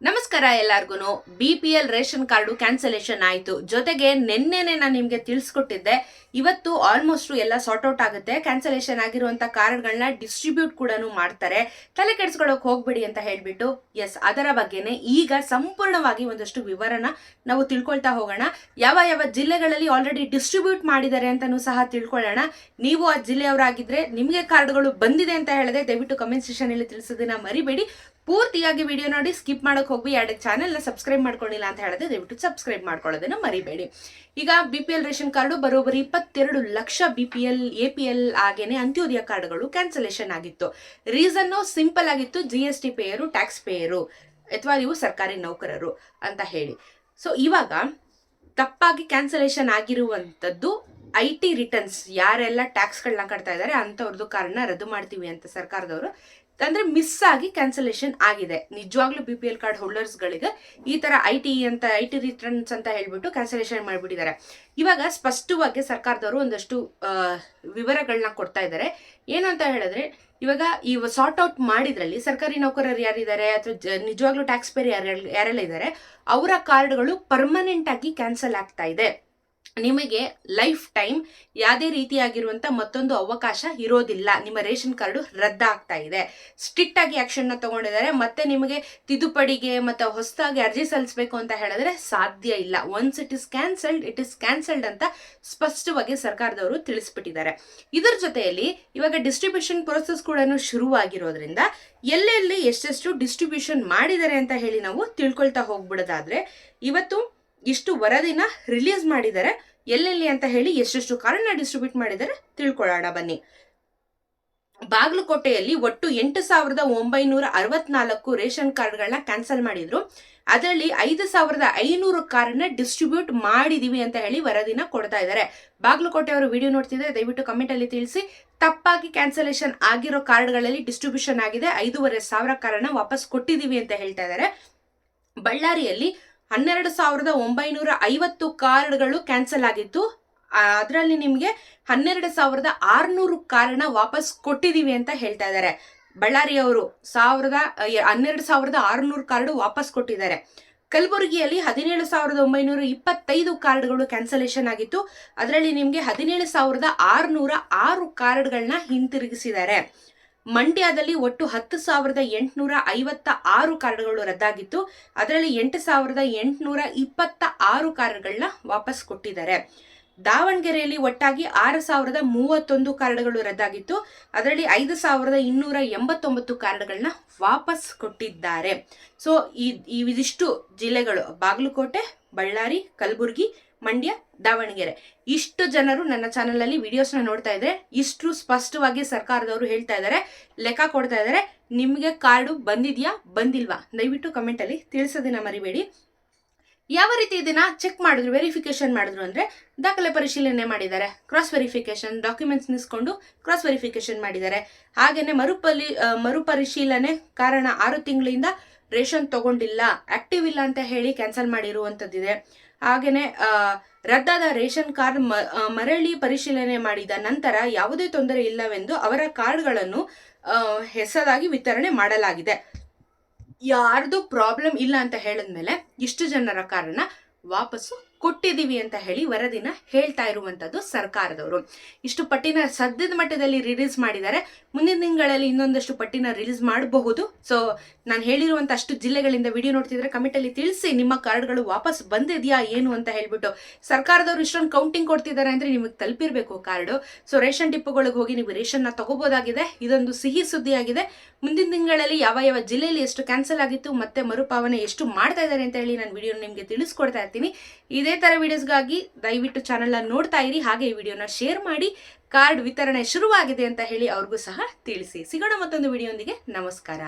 ನಮಸ್ಕಾರ ಎಲ್ಲಾರ್ಗು B P L ration card cancellation ಆಯಿತು. ಜೊತೆಗೆ ನಿನ್ನೆನೆ ನಾನು ನಿಮಗೆ ತಿಳಿಸ್ಕೊಟ್ಟಿದ್ದೆ, ಇವತ್ತು ಆಲ್ಮೋಸ್ಟ್ ಎಲ್ಲ ಸಾರ್ಟ್ ಔಟ್ ಆಗುತ್ತೆ. ಕ್ಯಾನ್ಸಲೇಷನ್ ಆಗಿರುವಂಥ ಕಾರ್ಡ್ಗಳನ್ನ ಡಿಸ್ಟ್ರಿಬ್ಯೂಟ್ ಕೂಡ ಮಾಡ್ತಾರೆ. ತಲೆ ಕೆಡಿಸ್ಕೊಳ್ಳೋಕೆ ಹೋಗ್ಬೇಡಿ ಅಂತ ಹೇಳಿಬಿಟ್ಟು, ಎಸ್, ಅದರ ಬಗ್ಗೆನೇ ಈಗ ಸಂಪೂರ್ಣವಾಗಿ ಒಂದಷ್ಟು ವಿವರನ ನಾವು ತಿಳ್ಕೊಳ್ತಾ ಹೋಗೋಣ. ಯಾವ ಯಾವ ಜಿಲ್ಲೆಗಳಲ್ಲಿ ಆಲ್ರೆಡಿ ಡಿಸ್ಟ್ರಿಬ್ಯೂಟ್ ಮಾಡಿದ್ದಾರೆ ಅಂತಲೂ ಸಹ ತಿಳ್ಕೊಳ್ಳೋಣ. ನೀವು ಆ ಜಿಲ್ಲೆಯವರಾಗಿದ್ದರೆ ನಿಮಗೆ ಕಾರ್ಡ್ಗಳು ಬಂದಿದೆ ಅಂತ ಹೇಳಿದೆ ದಯವಿಟ್ಟು ಕಮೆಂಟ್ ಸೆಷನಲ್ಲಿ ತಿಳಿಸೋದನ್ನ ಮರಿಬೇಡಿ. ಪೂರ್ತಿಯಾಗಿ ವಿಡಿಯೋ ನೋಡಿ ಸ್ಕಿಪ್ ಮಾಡೋಕೆ ಹೋಗಿ ಎರಡು ಚಾನೆಲ್ನ ಸಬ್ಸ್ಕ್ರೈಬ್ ಮಾಡ್ಕೊಂಡಿಲ್ಲ ಅಂತ ಹೇಳಿದ್ರೆ ದಯವಿಟ್ಟು ಸಬ್ಸ್ಕ್ರೈಬ್ ಮಾಡ್ಕೊಳ್ಳೋದನ್ನ ಮರಿಬೇಡಿ. ಈಗ B P L ration card ಬರೋಬ್ಬರಿ ಇಪ್ಪತ್ತೆರಡು lakh B P L A P L ಹಾಗೇನೆ ಅಂತ್ಯೋದಯ ಕಾರ್ಡ್ಗಳು ಕ್ಯಾನ್ಸಲೇಷನ್ ಆಗಿತ್ತು. ರೀಸನ್ನು ಸಿಂಪಲ್ ಆಗಿತ್ತು G S T payer tax payer ಅಥವಾ ನೀವು ಸರ್ಕಾರಿ ನೌಕರರು ಅಂತ ಹೇಳಿ. ಸೊ ಇವಾಗ ತಪ್ಪಾಗಿ ಕ್ಯಾನ್ಸಲೇಷನ್ ಆಗಿರುವಂಥದ್ದು ಐ ಟಿ ರಿಟರ್ನ್ಸ್ ಯಾರೆಲ್ಲ ಟ್ಯಾಕ್ಸ್ಗಳನ್ನ ಕಟ್ತಾ ಇದ್ದಾರೆ ಅಂಥವ್ರದ್ದು ಕಾರಣ ರದ್ದು ಮಾಡ್ತೀವಿ ಅಂತ ಸರ್ಕಾರದವರು ಅಂದ್ರೆ ಮಿಸ್ ಆಗಿ ಕ್ಯಾನ್ಸಲೇಷನ್ ಆಗಿದೆ. ನಿಜವಾಗ್ಲೂ ಬಿ ಪಿ ಎಲ್ ಕಾರ್ಡ್ ಹೋಲ್ಡರ್ಸ್ಗಳಿಗೆ ಈ ತರ ಐ ಟಿ ಅಂತ ಐ ಟಿ ರಿಟರ್ನ್ಸ್ ಅಂತ ಹೇಳ್ಬಿಟ್ಟು ಕ್ಯಾನ್ಸಲೇಷನ್ ಮಾಡಿಬಿಟ್ಟಿದ್ದಾರೆ. ಇವಾಗ ಸ್ಪಷ್ಟವಾಗಿ ಸರ್ಕಾರದವರು ಒಂದಷ್ಟು ವಿವರಗಳನ್ನ ಕೊಡ್ತಾ ಇದ್ದಾರೆ. ಏನು ಅಂತ ಹೇಳಿದ್ರೆ, ಇವಾಗ ಈ ಸಾರ್ಟ್ ಔಟ್ ಮಾಡಿದ್ರಲ್ಲಿ ಸರ್ಕಾರಿ ನೌಕರರು ಯಾರಿದ್ದಾರೆ ಅಥವಾ ನಿಜವಾಗ್ಲೂ ಟ್ಯಾಕ್ಸ್ ಪೇರ್ ಯಾರೆಲ್ಲ ಇದ್ದಾರೆ, ಅವರ ಕಾರ್ಡ್ಗಳು ಪರ್ಮನೆಂಟ್ ಆಗಿ ಕ್ಯಾನ್ಸಲ್ ಆಗ್ತಾ ಇದೆ. ನಿಮಗೆ ಲೈಫ್ ಟೈಮ್ ಯಾವುದೇ ರೀತಿಯಾಗಿರುವಂಥ ಮತ್ತೊಂದು ಅವಕಾಶ ಇರೋದಿಲ್ಲ. ನಿಮ್ಮ ರೇಷನ್ ಕಾರ್ಡು ರದ್ದಾಗ್ತಾ ಇದೆ. ಸ್ಟ್ರಿಕ್ಟ್ ಆಗಿ ತೊಗೊಂಡಿದ್ದಾರೆ ತಗೊಂಡಿದ್ದಾರೆ. ಮತ್ತೆ ನಿಮಗೆ ತಿದ್ದುಪಡಿಗೆ ಮತ್ತು ಹೊಸದಾಗಿ ಅರ್ಜಿ ಸಲ್ಲಿಸಬೇಕು ಅಂತ ಹೇಳಿದ್ರೆ ಸಾಧ್ಯ ಇಲ್ಲ. Once it is cancelled it is cancelled ಅಂತ ಸ್ಪಷ್ಟವಾಗಿ ಸರ್ಕಾರದವರು ತಿಳಿಸ್ಬಿಟ್ಟಿದ್ದಾರೆ. ಇದರ ಜೊತೆಯಲ್ಲಿ ಇವಾಗ ಡಿಸ್ಟ್ರಿಬ್ಯೂಷನ್ ಪ್ರೊಸೆಸ್ ಕೂಡ ಶುರುವಾಗಿರೋದ್ರಿಂದ ಎಲ್ಲೆಲ್ಲಿ ಎಷ್ಟೆಷ್ಟು ಡಿಸ್ಟ್ರಿಬ್ಯೂಷನ್ ಮಾಡಿದ್ದಾರೆ ಅಂತ ಹೇಳಿ ನಾವು ತಿಳ್ಕೊಳ್ತಾ ಹೋಗ್ಬಿಡೋದಾದ್ರೆ, ಇವತ್ತು ಇಷ್ಟು ವರದಿನ ರಿಲೀಸ್ ಮಾಡಿದ್ದಾರೆ ಎಲ್ಲೆಲ್ಲಿ ಅಂತ ಹೇಳಿ ಎಷ್ಟೆಷ್ಟು ಕಾರಣ ಡಿಸ್ಟ್ರಿಬ್ಯೂಟ್ ಮಾಡಿದ್ದಾರೆ ತಿಳ್ಕೊಳ್ಳೋಣ ಬನ್ನಿ. ಬಾಗಲಕೋಟೆಯಲ್ಲಿ ಒಟ್ಟು ಎಂಟು ಸಾವಿರದ ಒಂಬೈನೂರ ಅರವತ್ನಾಲ್ಕು ರೇಷನ್ ಕಾರ್ಡ್ಗಳನ್ನ ಕ್ಯಾನ್ಸಲ್ ಮಾಡಿದ್ರು. ಅದರಲ್ಲಿ ಐದು ಸಾವಿರದ ಐನೂರು ಕಾರ್ಡ್ನ ಡಿಸ್ಟ್ರಿಬ್ಯೂಟ್ ಮಾಡಿದೀವಿ ಅಂತ ಹೇಳಿ ವರದಿನ ಕೊಡ್ತಾ ಇದ್ದಾರೆ. ಬಾಗಲಕೋಟೆ ಅವರು ವಿಡಿಯೋ ನೋಡ್ತಿದ್ರೆ ದಯವಿಟ್ಟು ಕಮೆಂಟ್ ಅಲ್ಲಿ ತಿಳಿಸಿ. ತಪ್ಪಾಗಿ ಕ್ಯಾನ್ಸಲೇಷನ್ ಆಗಿರೋ ಕಾರ್ಡ್ಗಳಲ್ಲಿ ಡಿಸ್ಟ್ರಿಬ್ಯೂಷನ್ ಆಗಿದೆ. ಐದೂವರೆ ಸಾವಿರ ಕಾರ್ಡ್ನ ವಾಪಸ್ ಕೊಟ್ಟಿದ್ದೀವಿ ಅಂತ ಹೇಳ್ತಾ ಇದ್ದಾರೆ. ಬಳ್ಳಾರಿಯಲ್ಲಿ ಹನ್ನೆರಡು ಸಾವಿರದ ಒಂಬೈನೂರ ಐವತ್ತು ಕಾರ್ಡ್ಗಳು ಕ್ಯಾನ್ಸಲ್ ಆಗಿತ್ತು. ಅದರಲ್ಲಿ ನಿಮಗೆ ಹನ್ನೆರಡು ಸಾವಿರದ ಆರುನೂರು ಕಾರ್ಡ್ನ ವಾಪಸ್ ಕೊಟ್ಟಿದ್ದೀವಿ ಅಂತ ಹೇಳ್ತಾ ಇದ್ದಾರೆ. ಬಳ್ಳಾರಿಯವರು ಸಾವಿರದ ಹನ್ನೆರಡು ಸಾವಿರದ ಆರುನೂರು ಕಾರ್ಡು ವಾಪಸ್ ಕೊಟ್ಟಿದ್ದಾರೆ. ಕಲಬುರಗಿಯಲ್ಲಿ ಹದಿನೇಳು ಸಾವಿರದ ಒಂಬೈನೂರ ಇಪ್ಪತ್ತೈದು ಕಾರ್ಡ್ಗಳು ಕ್ಯಾನ್ಸಲೇಷನ್ ಆಗಿತ್ತು. ಅದರಲ್ಲಿ ನಿಮಗೆ ಹದಿನೇಳು ಸಾವಿರದ ಆರುನೂರ ಆರು ಕಾರ್ಡ್ಗಳನ್ನ ಹಿಂತಿರುಗಿಸಿದ್ದಾರೆ. ಮಂಡ್ಯದಲ್ಲಿ ಒಟ್ಟು ಹತ್ತು ಸಾವಿರದ ಎಂಟುನೂರ ಐವತ್ತ ಆರು ಕಾರ್ಡ್ಗಳು ರದ್ದಾಗಿತ್ತು. ಅದರಲ್ಲಿ ಎಂಟು ಸಾವಿರದ ಎಂಟುನೂರ ಇಪ್ಪತ್ತ ಆರು ಕಾರ್ಡ್ಗಳನ್ನ ವಾಪಸ್ ಕೊಟ್ಟಿದ್ದಾರೆ. ದಾವಣಗೆರೆಯಲ್ಲಿ ಒಟ್ಟಾಗಿ ಆರು ಸಾವಿರದ ಮೂವತ್ತೊಂದು ಕಾರ್ಡ್ಗಳು ರದ್ದಾಗಿತ್ತು. ಅದರಲ್ಲಿ ಐದು ಸಾವಿರದ ಇನ್ನೂರ ಎಂಬತ್ತೊಂಬತ್ತು ಕಾರ್ಡ್ಗಳನ್ನ ವಾಪಸ್ ಕೊಟ್ಟಿದ್ದಾರೆ. ಸೊ ಈ ಇವಿದಿಷ್ಟು ಜಿಲ್ಲೆಗಳು. ಬಾಗಲಕೋಟೆ, ಬಳ್ಳಾರಿ, ಕಲಬುರಗಿ ಮಂಡ್ಯ, ದಾವಣಗೆರೆ. ಇಷ್ಟು ಜನರು ನನ್ನ ಚಾನಲಲ್ಲಿ ವಿಡಿಯೋಸ್ನ ನೋಡ್ತಾ ಇದ್ರೆ, ಇಷ್ಟು ಸ್ಪಷ್ಟವಾಗಿ ಸರ್ಕಾರದವರು ಹೇಳ್ತಾ ಇದ್ದಾರೆ ಲೆಕ್ಕ ಕೊಡ್ತಾ ಇದ್ದಾರೆ ನಿಮಗೆ ಕಾರ್ಡು ಬಂದಿದ್ಯಾ, ಬಂದಿಲ್ವಾ? ದಯವಿಟ್ಟು ಕಮೆಂಟಲ್ಲಿ ತಿಳಿಸೋದನ್ನ ಮರಿಬೇಡಿ. ಯಾವ ರೀತಿ ಇದನ್ನ ಚೆಕ್ ಮಾಡಿದ್ರು ವೆರಿಫಿಕೇಶನ್ ಮಾಡಿದ್ರು ಅಂದ್ರೆ, ದಾಖಲೆ ಪರಿಶೀಲನೆ ಮಾಡಿದ್ದಾರೆ. ಕ್ರಾಸ್ ವೆರಿಫಿಕೇಶನ್ ಡಾಕ್ಯುಮೆಂಟ್ಸ್ ನಿಸ್ಕೊಂಡು ಕ್ರಾಸ್ ವೆರಿಫಿಕೇಶನ್ ಮಾಡಿದ್ದಾರೆ. ಹಾಗೆಯೇ ಮರುಪಲಿ, ಮರುಪರಿಶೀಲನೆ ಕಾರಣ ಆರು ತಿಂಗಳಿಂದ ರೇಷನ್ ತಗೊಂಡಿಲ್ಲ ಆಕ್ಟಿವ್ ಇಲ್ಲ ಅಂತ ಹೇಳಿ ಕ್ಯಾನ್ಸಲ್ ಮಾಡಿರುವಂಥದ್ದಿದೆ. ಹಾಗೆಯೇ ರದ್ದಾದ ರೇಷನ್ ಕಾರ್ಡ್ ಮರಳಿ ಪರಿಶೀಲನೆ ಮಾಡಿದ ನಂತರ ಯಾವುದೇ ತೊಂದರೆ ಇಲ್ಲವೆಂದು ಅವರ ಕಾರ್ಡ್ಗಳನ್ನು ಹೆಸರಾಗಿ ವಿತರಣೆ ಮಾಡಲಾಗಿದೆ. ಯಾರ್ದು ಪ್ರಾಬ್ಲಮ್ ಇಲ್ಲ ಅಂತ ಹೇಳಿದ್ಮೇಲೆ ಇಷ್ಟು ಜನರ ಕಾರಣ ವಾಪಸ್ಸು ಕೊಟ್ಟಿದ್ದೀವಿ ಅಂತ ಹೇಳಿ ವರದಿನ ಹೇಳ್ತಾ ಇರುವಂತದ್ದು ಸರ್ಕಾರದವರು. ಇಷ್ಟು ಪಟ್ಟಿನ ಸದ್ಯದ ಮಟ್ಟದಲ್ಲಿ ರಿಲೀಸ್ ಮಾಡಿದ್ದಾರೆ. ಮುಂದಿನ ತಿಂಗಳಲ್ಲಿ ಇನ್ನೊಂದಷ್ಟು ಪಟ್ಟಿನ ರಿಲೀಸ್ ಮಾಡಬಹುದು. ಸೊ ನಾನು ಹೇಳಿರುವಂತ ಅಷ್ಟು ಜಿಲ್ಲೆಗಳಿಂದ ವಿಡಿಯೋ ನೋಡ್ತಿದ್ರೆ ಕಮೆಂಟ್ ಅಲ್ಲಿ ತಿಳಿಸಿ ನಿಮ್ಮ ಕಾರ್ಡ್ಗಳು ವಾಪಸ್ ಬಂದಿದೆಯಾ, ಏನು ಅಂತ ಹೇಳ್ಬಿಟ್ಟು. ಸರ್ಕಾರದವರು ಇಷ್ಟೊಂದು ಕೌಂಟಿಂಗ್ ಕೊಡ್ತಿದ್ದಾರೆ ಅಂದ್ರೆ ನಿಮಗೆ ತಲುಪಿರ್ಬೇಕು ಕಾರ್ಡು ಸೊ ರೇಷನ್ ಡಿಪ್ಪುಗಳಿಗೆ ಹೋಗಿ ನೀವು ರೇಷನ್ನ ತಗೋಬಹುದಾಗಿದೆ ಇದೊಂದು ಸಿಹಿ ಸುದ್ದಿಯಾಗಿದೆ. ಮುಂದಿನ ತಿಂಗಳಲ್ಲಿ ಯಾವ ಯಾವ ಜಿಲ್ಲೆಯಲ್ಲಿ ಎಷ್ಟು ಕ್ಯಾನ್ಸಲ್ ಆಗಿತ್ತು, ಮತ್ತೆ ಮರುಪಾವನೆ ಎಷ್ಟು ಮಾಡ್ತಾ ಇದ್ದಾರೆ ಅಂತ ಹೇಳಿ ನಾನು ವಿಡಿಯೋ ನಿಮಗೆ ತಿಳಿಸ್ಕೊಡ್ತಾ ಇರ್ತೀನಿ. ಇದೇ ತರ ವಿಡಿಯೋಸ್ಗಾಗಿ ದಯವಿಟ್ಟು ಚಾನಲ್ ನೋಡ್ತಾ ಇರಿ, ಹಾಗೆ ಈ ವಿಡಿಯೋನ ಶೇರ್ ಮಾಡಿ ಕಾರ್ಡ್ ವಿತರಣೆ ಶುರುವಾಗಿದೆ ಅಂತ ಹೇಳಿ ಅವ್ರಿಗೂ ಸಹ ತಿಳಿಸಿ. ಸಿಗೋಣ ಮತ್ತೊಂದು ವಿಡಿಯೋಂದಿಗೆ ನಮಸ್ಕಾರ.